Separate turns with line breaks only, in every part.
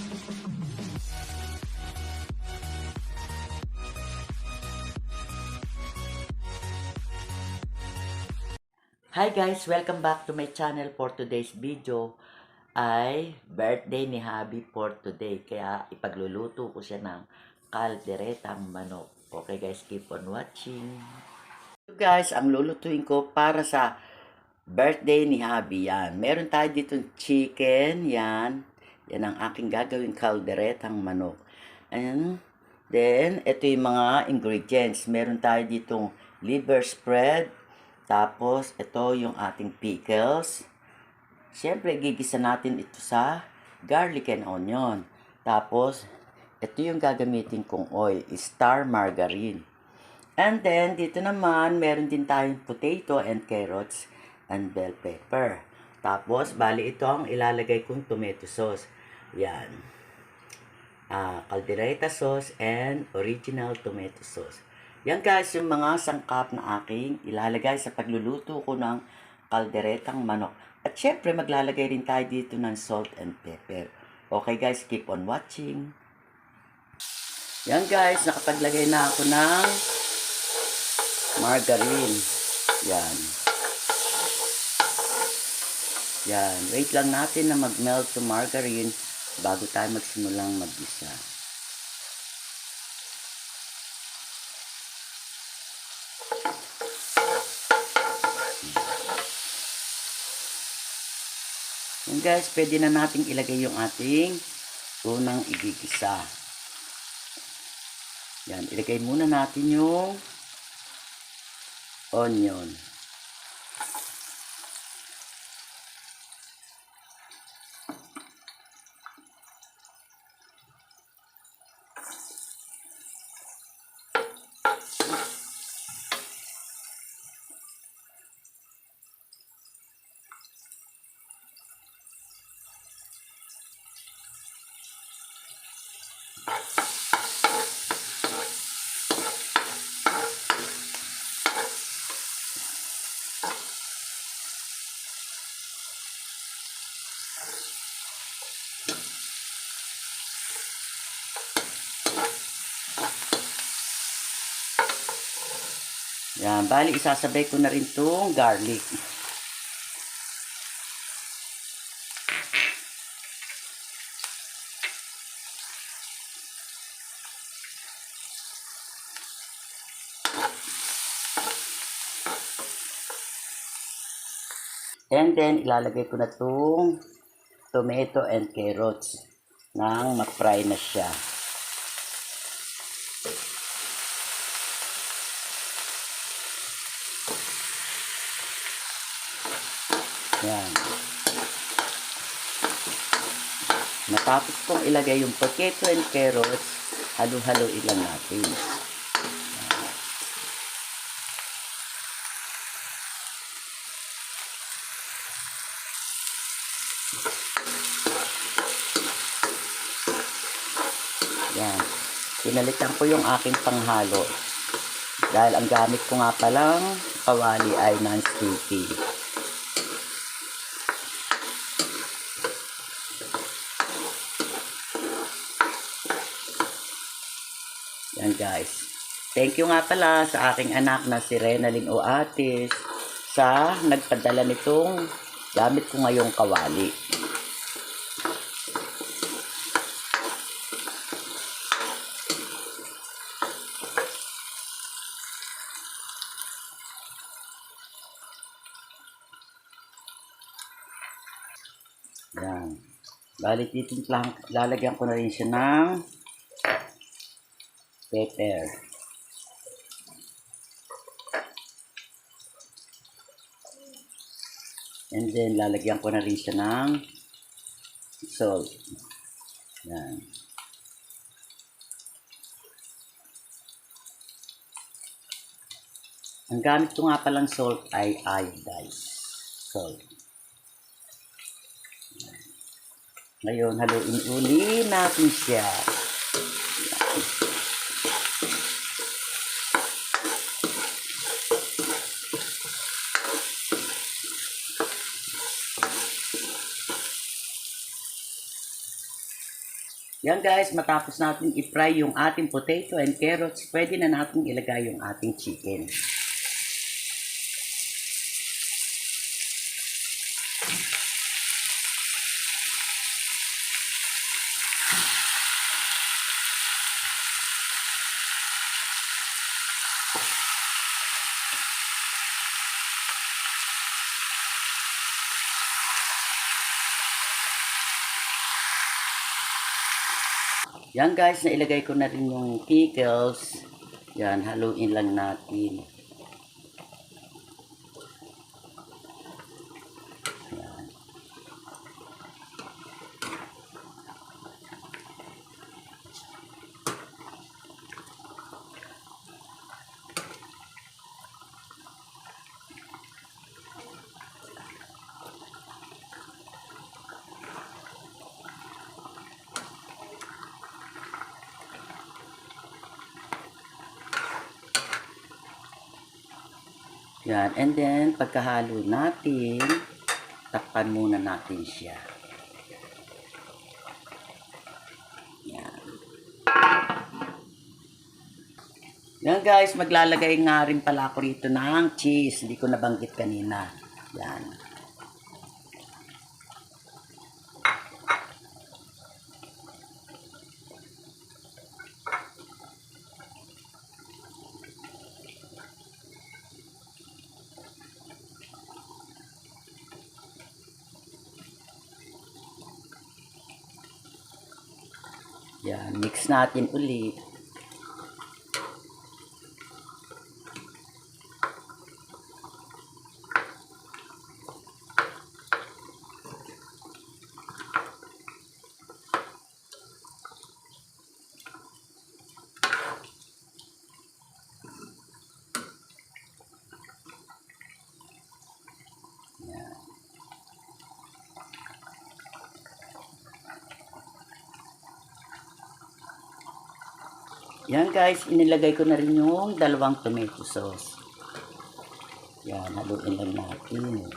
Hi guys! Welcome back to my channel for today's video ay birthday ni Habi for today. Kaya ipagluluto ko siya ng kalderetang manok. Okay guys, keep on watching. So guys, ang lulutuin ko para sa birthday ni Habi yan. Meron tayo dito chicken, yan. Yan ang aking gagawing kalderetang manok. Ayan. Then, ito yung mga ingredients. Meron tayo ditong liver spread, tapos, ito yung ating pickles. Siyempre, gigisa natin ito sa garlic and onion. Tapos, ito yung gagamitin kong oil, star margarine. And then, dito naman, meron din tayong potato and carrots and bell pepper. Tapos, bali ito ang ilalagay kong tomato sauce. Yan. Ah, caldereta sauce and original tomato sauce. Yan guys, yung mga sangkap na aking ilalagay sa pagluluto ko ng kalderetang manok. At syempre, maglalagay rin tayo dito ng salt and pepper. Okay guys, keep on watching. Yan guys, nakapaglagay na ako ng margarine. Yan. Yan. Wait lang natin na mag-melt to margarine bago tayo magsimulang mag-isa. Yan guys, pwede na nating ilagay yung ating unang igigisa. Yan, ilagay muna natin yung onion. Yan, bali isasabay ko na rin tong garlic. And then, ilalagay ko na tong tomato and carrots nang mag-fry na siya. Yan. Matapos kong ilagay yung potato and carrots, halo-haloin lang natin. Yan. Pinalitan ko yung aking panghalo. Dahil ang gamit ko nga palang kawali ay non-sticky. Yan guys. Thank you nga pala sa aking anak na si Renalyn Oatis sa nagpadala nitong gamit ko ngayong kawali. Yan. Dito lang, lalagyan ko na rin siya ng pepper. And then, lalagyan ko na rin siya ng salt. Yan. Ang gamit ko nga palang salt ay iodized salt. Ngayon, haluin uli natin siya. Yan guys, matapos natin i-fry yung ating potato and carrots, pwede na natin ilagay yung ating chicken. Yan guys, nailagay ko na rin yung pickles. Yan, haluin lang natin. Yan, and then pagkahalo natin, takpan muna natin siya. Yan. Yan guys, maglalagay nga rin pala ako rito ng cheese. Hindi ko nabanggit kanina. Yan. Yan, mix natin ulit. Yan guys, inilagay ko na rin yung dalawang tomato sauce. Yan, haluin lang natin.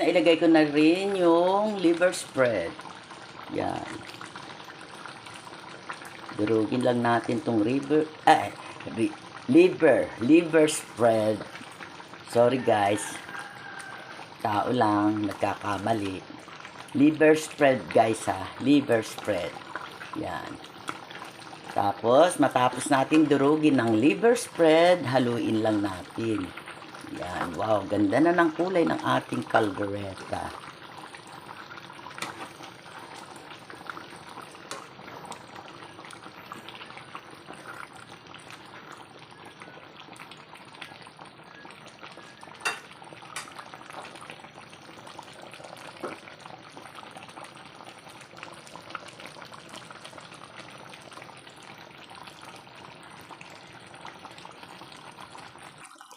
Nailagay ko na rin yung liver spread. Yan. Durugin lang natin tong liver, eh, ri- liver, liver spread. Sorry guys. Tao lang, nagkakamali. Liver spread guys ha, liver spread. Yan. Tapos, matapos natin durugin ng liver spread, haluin lang natin. Yan, wow, ganda na ng kulay ng ating caldereta.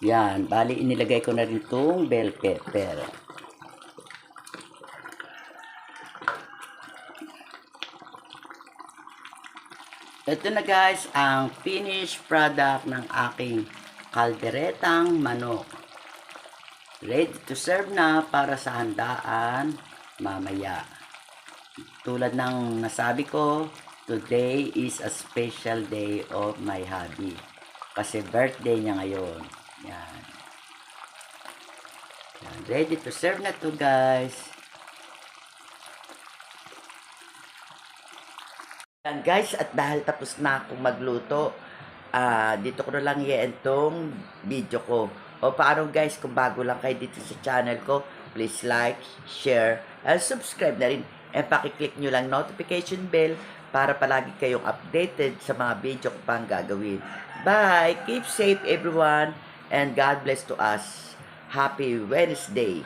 Yan, bali inilagay ko na rin itong bell pepper. Ito na guys, ang finished product ng aking kalderetang manok. Ready to serve na para sa handaan mamaya. Tulad ng nasabi ko, today is a special day of my hubby. Kasi birthday niya ngayon. Yan. Yan. Ready to serve na to guys. Yan guys, at dahil tapos na akong magluto, ah dito ko na lang i-end video ko. O paano guys, kung bago lang kayo dito sa channel ko, please like, share, and subscribe na rin. And pakiclick nyo lang notification bell para palagi kayong updated sa mga video ko pang gagawin. Bye! Keep safe everyone and God bless to us. Happy Wednesday!